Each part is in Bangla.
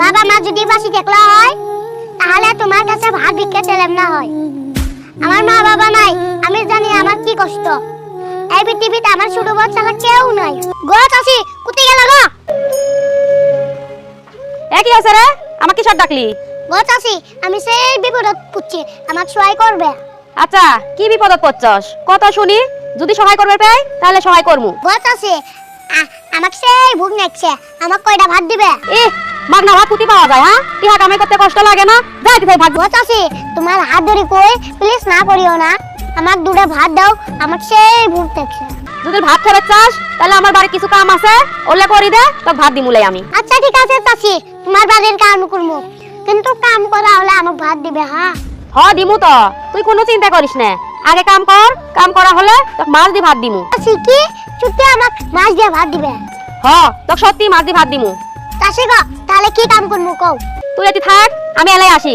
বাবা মা যদি বাসি দেখলা হয় তাহলে তোমার কাছে ভাত ভিক্ষা চাইলাম না হয়। আমার মা বাবা নাই আমি জানি আমার কি কষ্ট। এই পৃথিবীতে আমার ছোট বাচ্চা কেউ নাই। গো চাষি কুতি গেল গো? এ কি আছে রে? আমাকে কিসব ডাকলি? গো চাষি আমি সেই বিপদত পুচ্ছি আমাকে সহায় করবে। আচ্ছা কি বিপদত পড়ছস? কত শুনি যদি সহায় করবে পাই তাহলে সহায় করমু। গো চাষি আমাকে সেই ভুক নাকছে আমাকে কয়টা ভাত দিবে? এ মাগনা ভাত পুঁতি পাওয়া যায় হ্যাঁ? টিহা কামে করতে কষ্ট লাগে না। যাই তুই ভাগ চাষি তোমার হাত ধরে কই? প্লিজ না করিও না। আমাকে দুটো ভাত দাও আমাকে সেই ভুক দেখছে। যদি ভাত খাবে চাস তাহলে আমার বাড়ি কিছু কাম আছে ওলে করি দে তো ভাত দিমুলাই আমি। আচ্ছা ঠিক আছে চাচি তোমার বাড়ির কাম করব কিন্তু কাম করা হলে আমাকে ভাত দিবে হ্যাঁ হ দিমু তো। তুই কোনো চিন্তা করিস না। আগে কাম কর কাম করা হলে তোকে মাছ দি ভাত দিমু। কি? চুপে আমাকে মাছ দিয়ে ভাত দিবে। হ তোকে সত্যি মাছ দি ভাত দিমু। চাষি গো তাহলে কি কাম করব কও? তুই এটি থাক আমি এলাই আসি।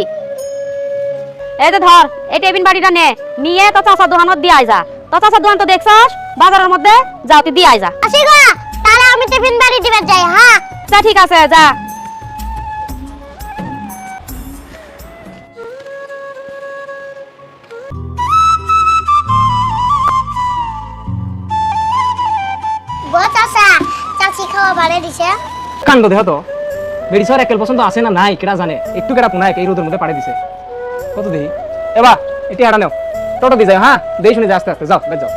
এই যে ধর এই টেবিন বাড়িটা নে নিয়ে তো চাষা দোকানত দিয়ে আয় যা। তো চাষা দোকান তো দেখছস বাজারের মধ্যে যাও তুই দিয়ে আয় যা। চাষি গো তাহলে আমি টিফিন বাড়ি দিবে যাই হ্যাঁ যা ঠিক আছে যা। গো চাষা চাচি খাওয়া দিছে। দেহ তো বেরি সর একেল পছন্দ আছে না নাই কেটা জানে? একটু কেটা পুনায় এই রোদের মধ্যে পাড়ে দিছে। কত দেহি এবার এটি হারা নেও। টোটো দিয়ে যাও হ্যাঁ দেই শুনে যা আস্তে আস্তে যাও বেশ যাও।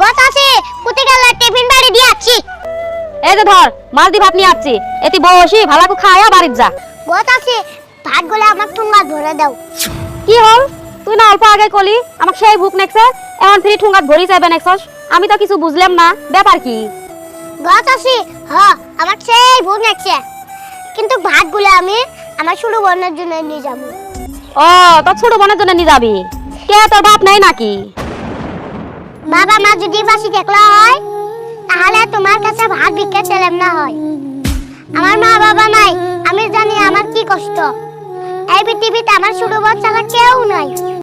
বাড়ি এই যে ধর ভাত নিয়ে আসছি এটি বসি ভালাকু খায়া বাড়ির যা। গো চাষি ভাতগুলো আমার ঠুঙ্গা ধরে দাও। কি হল? তুই না অল্প আগে কলি আমাকে সেই ভুক নেকছে এমন ফ্রি ঠুঙ্গাত ভরি যাবে নেকছস আমি তো কিছু বুঝলাম না ব্যাপার কি? গো চাষি হ আমার সেই ভুল লাগছে কিন্তু ভাতগুলো আমি আমার ছোট বোনের জন্য নিয়ে যাব। ও তোর ছোট বোনের জন্য নিয়ে যাবি? কে তোর বাপ নাই নাকি? বাবা মা যদি বাসি দেখলা হয় তাহলে তোমার কাছে ভাত ভিক্ষা চাইলাম না হয়। আমার মা বাবা নাই আমি জানি আমার কি কষ্ট। এই পৃথিবীতে আমার ছোট বাচ্চা কেউ নাই।